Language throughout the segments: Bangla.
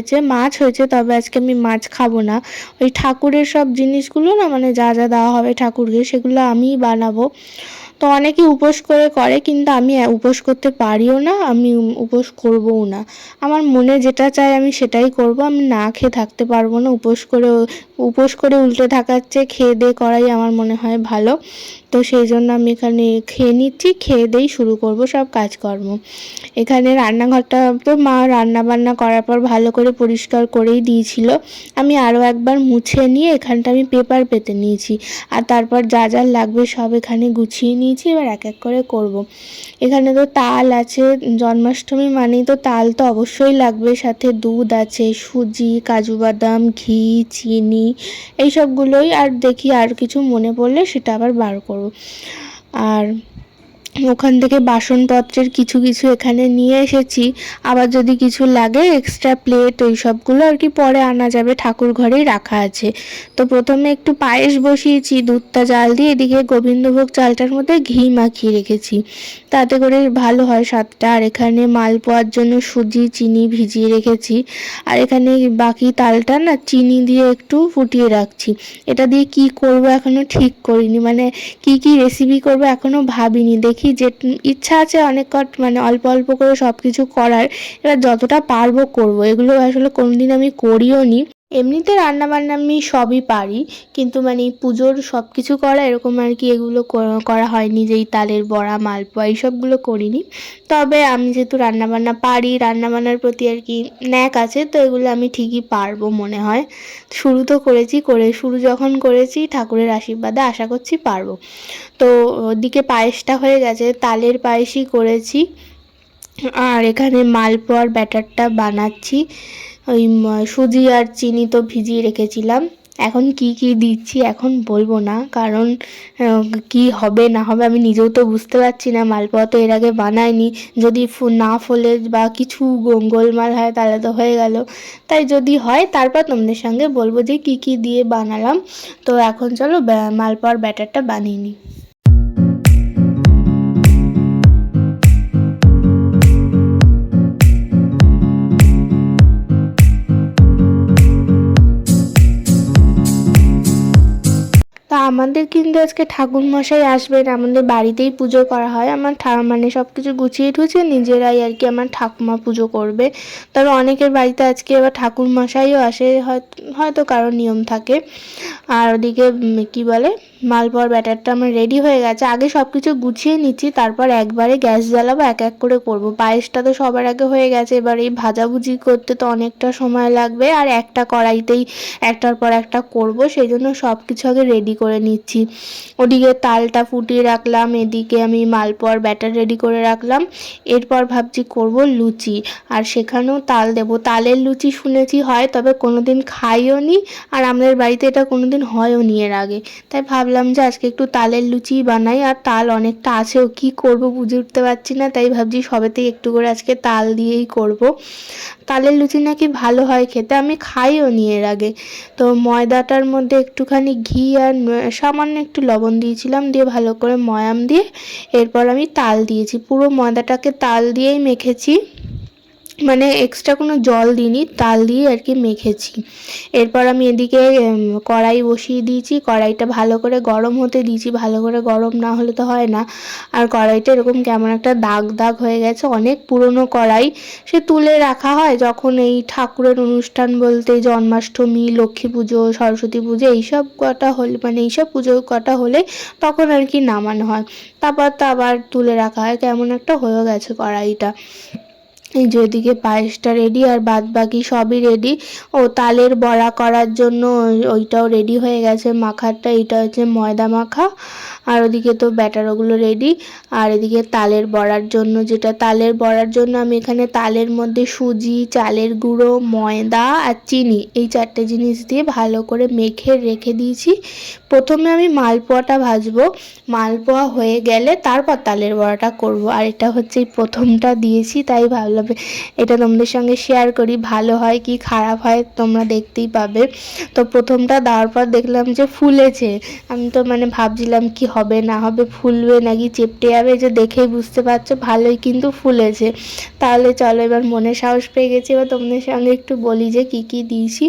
হয়েছে, মাছ হয়েছে, তবে আজকে আমি মাছ খাব না। ওই ঠাকুরের সব জিনিসগুলো না মানে যা যা দেওয়া হবে ঠাকুরকে, সেগুলো আমিই বানাবো। তো অনেকে উপোস করে করে, কিন্তু আমি উপোস করতে পারিও না, আমি উপোস করবও না। আমার মনে যেটা চাই আমি সেটাই করব, আমি না খেয়ে থাকতে পারব না, উপোস করে উপোস করে উল্টে থাকার চেয়ে খেয়ে দিয়ে করাই আমার মনে হয় ভালো। তো সেই জন্য আমি এখানে খেয়ে নিচ্ছি, খেয়ে দিয়েই শুরু করব সব কাজকর্ম। এখানে রান্নাঘরটা তো মা রান্না বান্না করার পর ভালো করে পরিষ্কার করেই দিয়েছিল। আমি আরও একবার মুছে নিয়ে এখানটা আমি পেপার পেতে নিয়েছি। আর তারপর যা যা লাগবে সব এখানে গুছিয়ে নিয়েছি, এবার এক এক করে করব। এখানে তো তাল আছে, জন্মাষ্টমী মানেই তো তাল তো অবশ্যই লাগবে। সাথে দুধ আছে, সুজি, কাজু বাদাম, ঘি, চিনি, এইসবগুলোই। আর দেখি আর কিছু মনে পড়লে সেটা আবার বার করব। আর ওখান থেকে বাসনপত্রের কিছু কিছু এখানে নিয়ে এসেছি। আবার যদি কিছু লাগে এক্সট্রা প্লেট ওই সবগুলো আর কি পরে আনা যাবে, ঠাকুর ঘরেই রাখা আছে। তো প্রথমে একটু পায়েস বসিয়েছি, দুধটা জাল দিয়ে এদিকে গোবিন্দভোগ চালটার মধ্যে ঘি মাখিয়ে রেখেছি। তাতে করে ভালো হয় স্বাদটা। আর এখানে মাল পোয়ার জন্য সুজি, চিনি ভিজিয়ে রেখেছি। আর এখানে বাকি তালটা না চিনি দিয়ে একটু ফুটিয়ে রাখছি। এটা দিয়ে কি করব এখনও ঠিক করিনি। মানে কি কি রেসিপি করব এখনও ভাবিনি। দেখি যে ইচ্ছা আছে অনেক কট মানে অল্প অল্প করে সব কিছু করার। এবার যতটা পারব করব। এগুলো আসলে কোনো দিন আমি করিও নি। এমনিতে রান্না বান্না আমি সবই পারি, কিন্তু মানে পুজোর সব কিছু করা এরকম আর কি এগুলো করা হয়নি যে এই তালের বড়া, মালপোয়া এইসবগুলো করিনি। তবে আমি যেহেতু রান্নাবান্না পারি, রান্নাবান্নার প্রতি আর কি ন্যাক আছে, তো এগুলো আমি ঠিকই পারব মনে হয়। শুরু তো করেছি, করে শুরু যখন করেছি ঠাকুরের আশীর্বাদে আশা করছি পারব। তো ওদিকে পায়েসটা হয়ে গেছে, তালের পায়েসই করেছি। আর এখানে মালপোয়ার ব্যাটারটা বানাচ্ছি। ওই সুজি আর চিনি তো ভিজিয়ে রেখেছিলাম। এখন কি কি দিচ্ছি এখন বলব না। কারণ কি হবে, না হবে আমি নিজেও তো বুঝতে পারছি না। মালপোয়া তো এর আগে বানাইনি। যদি না ফলে বা কিছু গোলমাল হয় তাহলে তো হয়ে গেল। তাই যদি হয়, তারপর তোমাদের সঙ্গে বলব যে কি কি দিয়ে বানালাম। তো এখন চলো মালপোয়ার ব্যাটারটা বানিয়ে নিই। আমাদের কিন্তু আজকে ঠাকুর মশাই আসবেন, আমাদের বাড়িতেই পুজো করা হয়। আমার ঠা মানে সব কিছু গুছিয়ে টুছিয়ে নিজেরাই আর কি আমার ঠাকুমা পুজো করবে। তবে অনেকের বাড়িতে আজকে আবার ঠাকুর মশাইও আসে হয়তো কারও নিয়ম থাকে। আর ওদিকে কি বলে, মালপোয়ার ব্যাটারটা আমার রেডি হয়ে গেছে। আগে সব কিছু গুছিয়ে নিচ্ছি, তারপর একবারে গ্যাস জ্বালাবো, এক এক করে করব। পায়েসটা তো সবার আগে হয়ে গেছে, এবার এই ভাজাভুজি করতে তো অনেকটা সময় লাগবে। আর একটা কড়াইতেই একটার পর একটা করব সেই জন্য সব কিছু আগে রেডি করে নিচ্ছি। ওদিকে তালটা ফুটিয়ে রাখলাম, এদিকে আমি মালপোয়ার ব্যাটার রেডি করে রাখলাম। এরপর ভাবছি করব লুচি, আর সেখানেও তাল দেব। তালের লুচি শুনেছি হয়, তবে কোনোদিন খাইও নি, আর আমাদের বাড়িতে এটা কোনোদিন হয়ও নি এর আগে। তাই ভাবলাম যে আজকে একটু তালের লুচি বানাই, আর তাল অনেকটা আছেও কি করব বুঝে উঠতে পারছি না, তাই ভাবছি সবেতেই একটু করে আজকে তাল দিয়েই করব। তালের লুচি নাকি ভালো হয় খেতে, আমি খাইও নি এর আগে। তো ময়দাটার মধ্যে একটুখানি ঘি আর সামান্য একটু লবণ দিয়েছিলাম, দিয়ে ভালো করে ময়াম দিয়ে এরপর আমি তাল দিয়েছি। পুরো ময়দাটাকে তাল দিয়েই মেখেছি। মানে এক্সট্রা কোনো জল দিইনি, তাল দিয়ে আর কি মেখেছি। এরপর আমি এদিকে কড়াই বসিয়ে দিয়েছি, কড়াইটা ভালো করে গরম হতে দিয়েছি, ভালো করে গরম না হলে তো হয় না। আর কড়াইটা এরকম কেমন একটা দাগ দাগ হয়ে গেছে, অনেক পুরনো কড়াই। সে তুলে রাখা হয় যখন এই ঠাকুরের অনুষ্ঠান বলতে জন্মাষ্টমী, লক্ষ্মী পুজো, সরস্বতী পুজো, এইসব কটা হলে মানে এইসব পুজো কটা হলে তখন আর কি নামানো হয়। তারপর তো আবার তুলে রাখা হয়, কেমন একটা হয়ে গেছে কড়াইটা। এই যে ওইদিকে পায়েসটা রেডি আর বাদ বাকি সবই রেডি ও তালের বড়া করার জন্য ওইটাও রেডি হয়ে গেছে। মাখারটা এটা হচ্ছে ময়দা মাখা। আর ওদিকে তো ব্যাটার ওগুলো রেডি আর এদিকে তালের বড়ার জন্য যেটা, তালের বড়ার জন্য আমি এখানে তালের মধ্যে সুজি, চালের গুঁড়ো, ময়দা আর চিনি, এই চারটে জিনিস দিয়ে ভালো করে মেখে রেখে দিয়েছি। প্রথমে আমি মালপোয়াটা ভাজবো, মালপোয়া হয়ে গেলে তারপর তালের বড়াটা করব, আর এটা হচ্ছে প্রথমটা দিয়েছি, তাই ভাবলাম এটা তোমাদের সঙ্গে শেয়ার করি, ভালো হয় কি খারাপ হয় তোমরা দেখতেই পাবে। তো প্রথমটা দেওয়ার পর দেখলাম যে ফুলেছে, আমি তো মানে ভাবছিলাম কি হবে না হবে ফুলবে নাকি চেপটে যাবে যে দেখেই বুঝতে পারছ, ভালোই কিন্তু ফুলেছে। তাহলে চলো এবার মনে সাহস পেয়ে গেছি, এবার তোমাদের সঙ্গে একটু বলি যে কি কি দিয়েছি।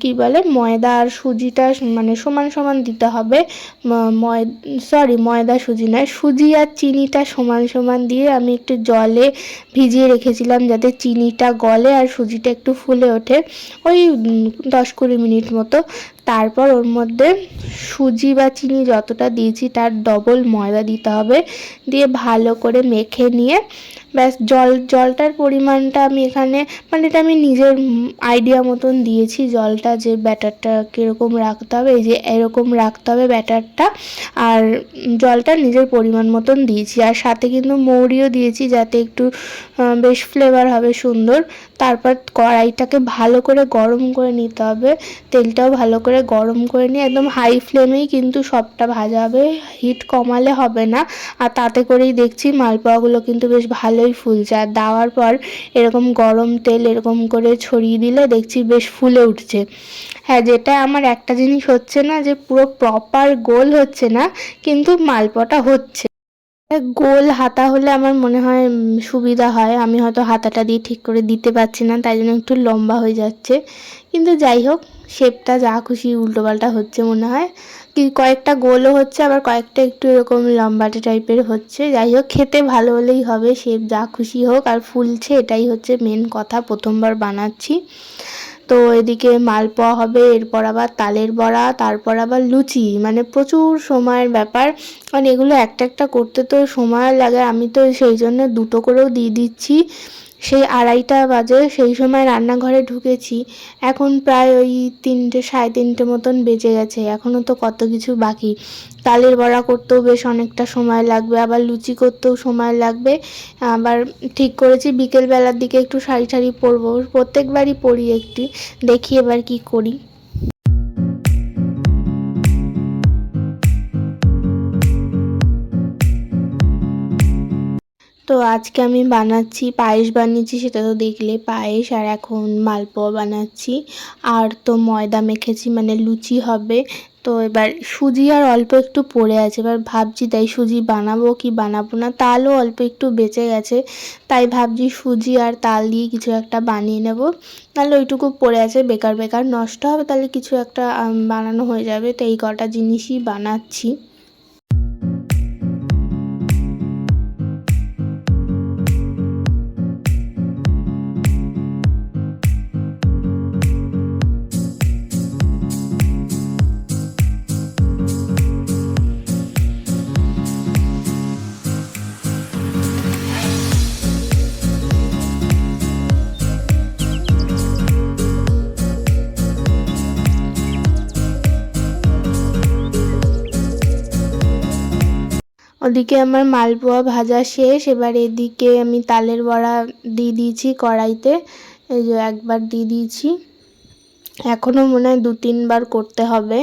কি বলে, ময়দা আর সুজিটা মানে সমান সমান দিতে হবে। ময় সরি ময়দা, সুজি নয়, সুজি আর চিনিটা সমান সমান দিয়ে আমি একটু জলে ভিজিয়ে রেখেছিলাম যাতে চিনিটা গলে আর সুজিটা একটু ফুলে ওঠে। ওই দশ কুড়ি মিনিট মতো তারপর ওর মধ্যে সুজি বা চিনি যতটা দিয়েছি, তার ডবল ময়দা দিতে হবে। দিয়ে ভালো করে মেখে নিয়ে ব্যাস, জল, জলটার পরিমাণটা আমি এখানে মানে এটা আমি নিজের আইডিয়া মতন দিয়েছি জলটা যে ব্যাটারটা কীরকম রাখতে হবে, এই যে এরকম রাখতে হবে ব্যাটারটা, আর জলটা নিজের পরিমাণ মতন দিয়েছি। আর সাথে কিন্তু মৌরিও দিয়েছি যাতে একটু বেশ ফ্লেভার হবে সুন্দর। তারপর কড়াইটাকে ভালো করে গরম করে নিতে হবে। তেলটাও ভালো করে গরম করে নিয়ে একদম হাই ফ্লেমেই কিন্তু সবটা ভাজা হবে হিট কমালে হবে না। আর তাতে করেই দেখছি মালপোয়াগুলো কিন্তু বেশ ভালোই ফুলছে আর দেওয়ার পর এরকম গরম তেল এরকম করে ছড়িয়ে দিলে দেখছি বেশ ফুলে উঠছে। হ্যাঁ যেটা আমার একটা জিনিস হচ্ছে না যে পুরো প্রপার গোল হচ্ছে না, কিন্তু মালপোয়াটা হচ্ছে। গোল হাতা হলে আমার মনে হয় সুবিধা হয়। আমি হয়তো হাতাটা দিয়ে ঠিক করে দিতে পারছি না, তাই জন্য একটু লম্বা হয়ে যাচ্ছে। কিন্তু যাই হোক, শেপটা যা খুশি উল্টোপাল্টা হচ্ছে মনে হয়। কি, কয়েকটা গোলও হচ্ছে, আবার কয়েকটা একটু এরকম লম্বাটে টাইপের হচ্ছে। যাই হোক, খেতে ভালো হলেই হবে, শেপ যা খুশি হোক, আর ফুলছে, এটাই হচ্ছে মেন কথা, প্রথমবার বানাচ্ছি। তো এদিকে মালপোয়া হবে, এরপর আবার তালের বড়া, তারপর আবার লুচি। মানে প্রচুর সময়ের ব্যাপার। কারণ এগুলো একটা একটা করতে তো সময় লাগে, আমি তো সেই জন্য দুটো করেও দিয়ে দিচ্ছি। সেই আড়াইটা বাজে, সেই সময় রান্নাঘরে ঢুকেছি। এখন প্রায় ওই তিনটে, সাড়ে তিনটে মতন বেজে গেছে। এখনও তো কত কিছু বাকি। তালের বড়া করতেও বেশ অনেকটা সময় লাগবে, আবার লুচি করতেও সময় লাগবে। আবার ঠিক করেছি, বিকেলবেলার দিকে একটু শাড়ি শাড়ি পরবো। প্রত্যেকবারই পরি একটি, দেখি এবার কি করি। তো আজকে আমি বানাচ্ছি পায়েস বানিয়েছি, সেটা তো দেখলে পায়েস আর এখন মালপোয়া বানাচ্ছি। আর তো ময়দা মেখেছি মানে লুচি হবে। তো এবার সুজি আর অল্প একটু পড়ে আছে, এবার ভাবছি তাই সুজি বানাবো কি বানাবো না, তালও অল্প একটু বেঁচে গেছে। তাই ভাবছি সুজি আর তাল দিয়ে কিছু একটা বানিয়ে নেব। তাহলে ওইটুকু পড়ে আছে, বেকার বেকার নষ্ট হবে, তাহলে কিছু একটা বানানো হয়ে যাবে। তো এই কটা জিনিসই বানাচ্ছি। ওদিকে আমার মালপোয়া ভাজা শেষ, এবার এদিকে আমি তালের বড়া দিয়ে দিয়েছি কড়াইতে। এই যে একবার দিয়ে দিয়েছি। এখনও মনে হয় দু তিনবার করতে হবে।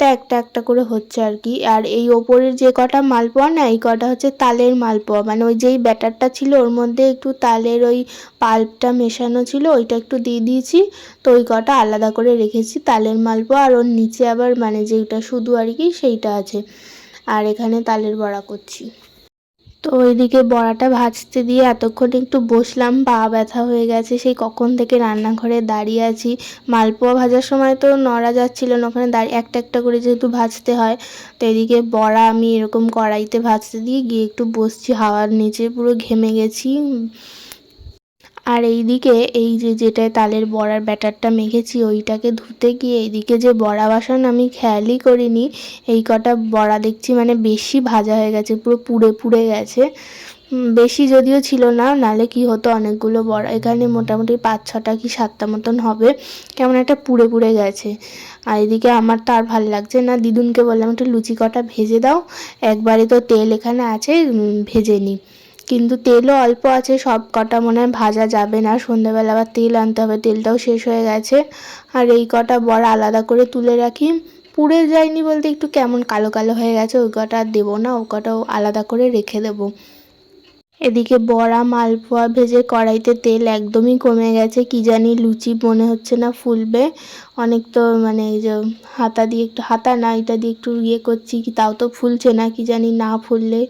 তা একটা একটা করে হচ্ছে আর কি। আর এই ওপরের যে কটা মালপোয়া না, এই কটা হচ্ছে তালের মালপোয়া। মানে ওই যেই ব্যাটারটা ছিল, ওর মধ্যে একটু তালের ওই পাল্পটা মেশানো ছিল, ওইটা একটু দিয়ে দিয়েছি। তো ওই কটা আলাদা করে রেখেছি তালের মালপোয়া। আর ওর নিচে আবার মানে যেইটা শুধু আর কি, সেইটা আছে। আর এখানে তালের বড়া করছি। তো ওইদিকে বড়াটা ভাজতে দিয়ে এতক্ষণ একটু বসলাম, পা ব্যথা হয়ে গেছে, সেই কখন থেকে রান্নাঘরে দাঁড়িয়ে আছি। মালপোয়া ভাজার সময় তো নড়া যাচ্ছিল না, ওখানে দাঁড়িয়ে একটা একটা করে যেহেতু ভাজতে হয়, তো এদিকে বড়া আমি এরকম কড়াইতে ভাজতে দিয়ে গিয়ে একটু বসছি, হাওয়ার নিচে পুরো ঘেমে গেছি। আর এইদিকে এই যে যেটায় তালের বড়ার ব্যাটারটা মেখেছি, ওইটাকে ধুতে গিয়ে এইদিকে যে বড়া বাসন আমি খেয়ালই করিনি, এই কটা বড়া দেখছি মানে বেশি ভাজা হয়ে গেছে, পুরো পুড়ে পুড়ে গেছে। বেশি যদিও ছিল না, নালে কি হতো অনেকগুলো বড়া, এখানে মোটামুটি পাঁচ ছটা কি সাতটা মতন হবে, কেমন একটা পুড়ে পুড়ে গেছে। আর এদিকে আমার তো আর ভালো লাগছে না, দিদুনকে বললাম একটু লুচি কটা ভেজে দাও, একবারে তো তেল এখানে আছে ভেজে নিই কিন্তু তেলও অল্প আছে, সব কটা মনে হয় ভাজা যাবে না। সন্ধ্যেবেলা আবার তেল আনতে হবে, তেলটাও শেষ হয়ে গেছে। আর এই কটা বড়া আলাদা করে তুলে রাখি। পুড়ে যায়নি বলতে একটু কেমন কালো কালো হয়ে গেছে, ওই কটা আর দেবো না, ও কটাও আলাদা করে রেখে দেবো। এদিকে বড়া, মালপোয়া ভেজে কড়াইতে তেল একদমই কমে গেছে, কি জানি লুচি মনে হচ্ছে না ফুলবে। অনেক তো মানে এই যে হাতা দিয়ে একটু, হাতা না, এটা দিয়ে একটু ইয়ে করছি, কি তাও তো ফুলছে না, কি জানি না ফুললে।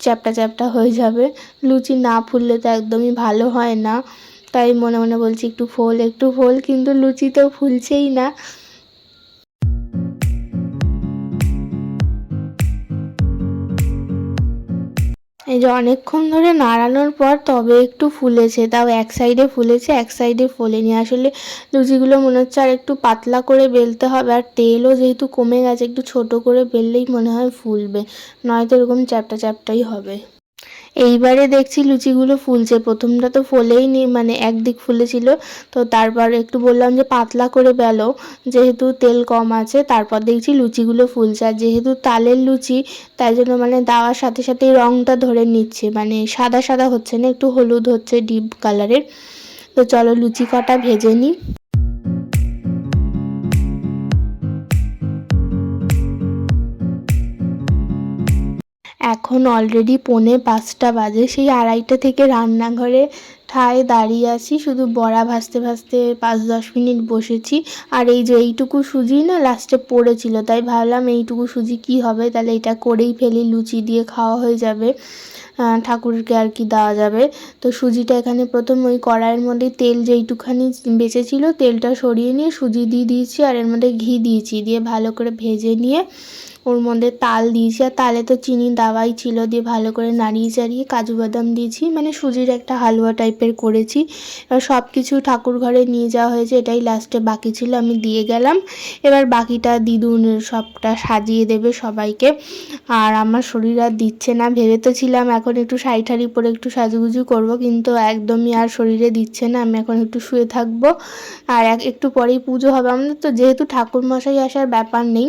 চ্যাপটা চ্যাপটা হয়ে যাবে। লুচি না ফুললে তো একদমই ভালো হয় না। তাই মনে মনে বলছি একটু ফোল একটু ফোল, কিন্তু লুচি তো ফুলছেই না। এই যে অনেকক্ষণ ধরে নাড়ানোর পর তবে একটু ফুলেছে, তাও এক সাইডে ফুলেছে, এক সাইডে ফোলেনি। আসলে লুচিগুলো মনে হচ্ছে আর একটু পাতলা করে বেলতে হবে, আর তেলও যেহেতু কমে গেছে, একটু ছোট করে বেললেই মনে হয় ফুলবে, নয়তো এরকম চ্যাপটা চ্যাপটাই হবে। এইবারে দেখছি লুচিগুলো ফুলছে। প্রথমটা তো ফোলেই নি মানে একদিক ফুলেছিল। তো তারপর একটু বললাম যে পাতলা করে বেলো, যেহেতু তেল কম আছে, তারপর দেখছি লুচিগুলো ফুলছে। আর যেহেতু তালের লুচি, তাই জন্য মানে দেওয়ার সাথে সাথেই রঙটা ধরে নিচ্ছে। মানে সাদা সাদা হচ্ছে না, একটু হলুদ হচ্ছে ডিপ কালারের। তো চলো লুচি কটা ভেজে নিই। এখন অলরেডি পৌনে পাঁচটা বাজে। সেই আড়াইটা থেকে রান্নাঘরে ঠায় দাঁড়িয়ে আছি, শুধু বড়া ভাজতে ভাজতে পাঁচ দশ মিনিট বসেছি। আর এই যে এইটুকু সুজি না লাস্টে পড়েছিল, তাই ভাবলাম এইটুকু সুজি কি হবে? তাহলে এটা করেই ফেলি, লুচি দিয়ে খাওয়া হয়ে যাবে। ঠাকুরকে আর কি দেওয়া যাবে। তো সুজিটা এখানে প্রথম ওই কড়াইয়ের মধ্যে তেল যেইটুখানি বেঁচেছিল, তেলটা সরিয়ে নিয়ে সুজি দিয়ে দিয়েছি, আর এর মধ্যে ঘি দিয়েছি, দিয়ে ভালো করে ভেজে নিয়ে ওর মধ্যে তাল দিয়েছি আর তালে তো চিনি দেওয়াই ছিল দিয়ে ভালো করে নাড়িয়ে চাড়িয়ে কাজু বাদাম দিয়েছি। মানে সুজির একটা হালুয়া টাইপের করেছি। এবার সব কিছু ঠাকুর ঘরে নিয়ে যাওয়া হয়েছে, এটাই লাস্টে বাকি ছিল, আমি দিয়ে গেলাম। এবার বাকিটা দিদুন সবটা সাজিয়ে দেবে সবাইকে। আর আমার শরীর আর দিচ্ছে না, ভেবে তো ছিলাম এখন একটু শাড়ি ঠাড়ি পরে একটু সাজুগুজু করব, কিন্তু একদমই আর শরীরে দিচ্ছে না, আমি এখন একটু শুয়ে থাকব। আর এক, একটু পরেই পুজো হবে আমাদের, তো যেহেতু ঠাকুর মশাই আসার ব্যাপার নেই,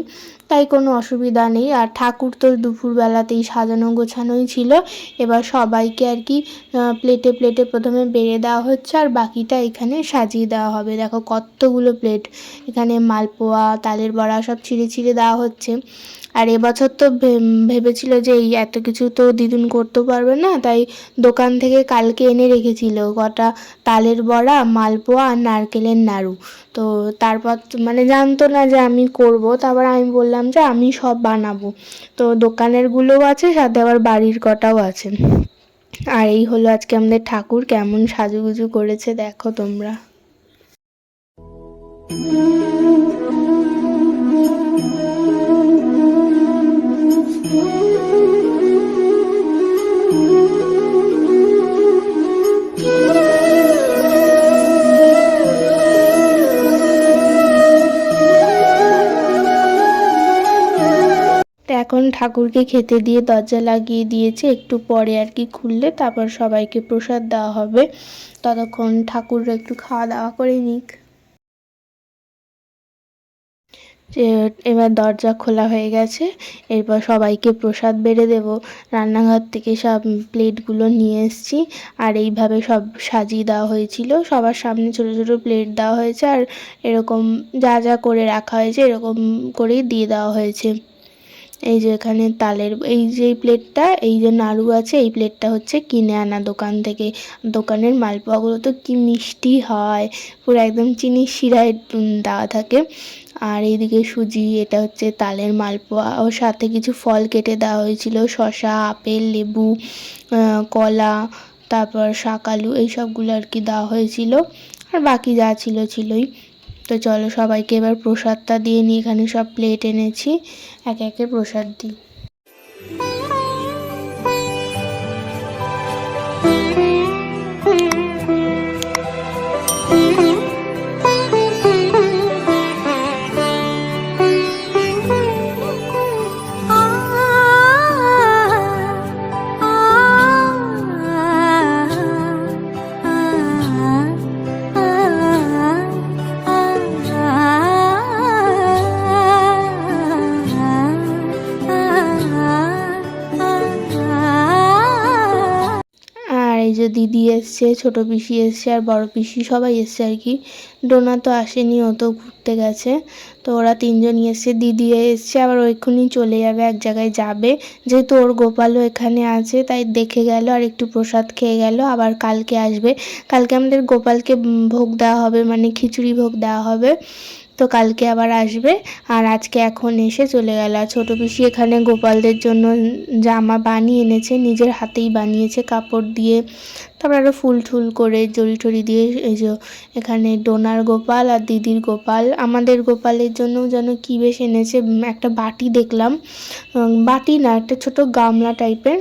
তাই কোনো অসুবিধা নেই। আর ঠাকুর তো দুপুরবেলাতেই সাজানো গোছানোই ছিল। এবার সবাইকে আর কি প্লেটে প্লেটে প্রথমে বেড়ে দেওয়া হচ্ছে আর বাকিটা এখানে সাজিয়ে দেওয়া হবে। দেখো কতগুলো প্লেট এখানে মালপোয়া, তালের বড়া সব ছিঁড়ে ছিঁড়ে দেওয়া হচ্ছে। আর এবছর তো ভেবেছিল যে এই এত কিছু তো দিদুন করতে পারবে না, তাই দোকান থেকে কালকে এনে রেখেছিল কটা তালের বড়া, মালপোয়া আর নারকেলের নাড়ু। তো তারপর মানে জানতো না যে আমি করব, তারপর আমি বললাম যে আমি সব বানাবো। তো দোকানেরগুলোও আছে, সাথে আবার বাড়ির কটাও আছে। আর এই হলো আজকে আমাদের ঠাকুর, কেমন সাজুগুজু করেছে, দেখো তোমরা। এখন ঠাকুরকে খেতে দিয়ে দরজা লাগিয়ে দিয়েছে, একটু পরে আর কি খুললে তারপর সবাইকে প্রসাদ দেওয়া হবে। ততক্ষণ ঠাকুর একটু খাওয়া দাওয়া করে নিক। এবার দরজা খোলা হয়ে গেছে, এরপর সবাইকে প্রসাদ বেড়ে দেব। রান্নাঘর থেকে সব প্লেটগুলো নিয়ে এসেছি, আর এইভাবে সব সাজিয়ে দেওয়া হয়েছিল। সবার সামনে ছোটো ছোটো প্লেট দেওয়া হয়েছে, আর এরকম যা যা করে রাখা হয়েছে এরকম করেই দিয়ে দেওয়া হয়েছে। এই যে এখানে তালের, এই যে প্লেটটা এই যে নাড়ু আছে, এই প্লেটটা হচ্ছে কিনে আনা দোকান থেকে, দোকানের মালপোয়াগুলো তো কি মিষ্টি হয়, পুরো একদম চিনি শিরায় দেওয়া থাকে। আর এইদিকে সুজি, এটা হচ্ছে তালের মালপোয়া, ওর সাথে কিছু ফল কেটে দেওয়া হয়েছিল শশা আপেল, লেবু কলা, তারপর শাকালু এই সবগুলো আর কি দেওয়া হয়েছিল। আর বাকি যা ছিল, ছিলই। তো চলো সবাইকে এবার প্রসাদটা দিয়ে নিয়ে এখানে সব প্লেট এনেছি। একে একে প্রসাদ দিই। এসছে ছোট পিসি এসছে আর বড় পিসি সবাই এসছে আর কি। ডোনা তো আসেনি, ও তো ঘুরতে গেছে। তো ওরা তিনজনই এসছে দিদি এসছে, আবার ও এক্ষুনি চলে যাবে, এক জায়গায় যাবে। যেহেতু ওর গোপালও এখানে আছে, তাই দেখে গেল আর একটু প্রসাদ খেয়ে গেল, আবার কালকে আসবে। কালকে আমাদের গোপালকে ভোগ দেওয়া হবে মানে খিচুড়ি ভোগ দেওয়া হবে। তো কালকে আবার আসবে। আর আজকে এখন এসে চলে গেল। আর ছোটো পিসি এখানে গোপালদের জন্য জামা বানিয়ে এনেছে। নিজের হাতেই বানিয়েছে কাপড় দিয়ে। তারপর আরও ফুল ঠুল করে জড়ি টড়ি দিয়ে এই যে এখানে ডোনার গোপাল আর দিদির গোপাল। আমাদের গোপালের জন্যও যেন কী বেশ এনেছে। একটা বাটি দেখলাম। বাটি না, একটা ছোট গামলা টাইপের।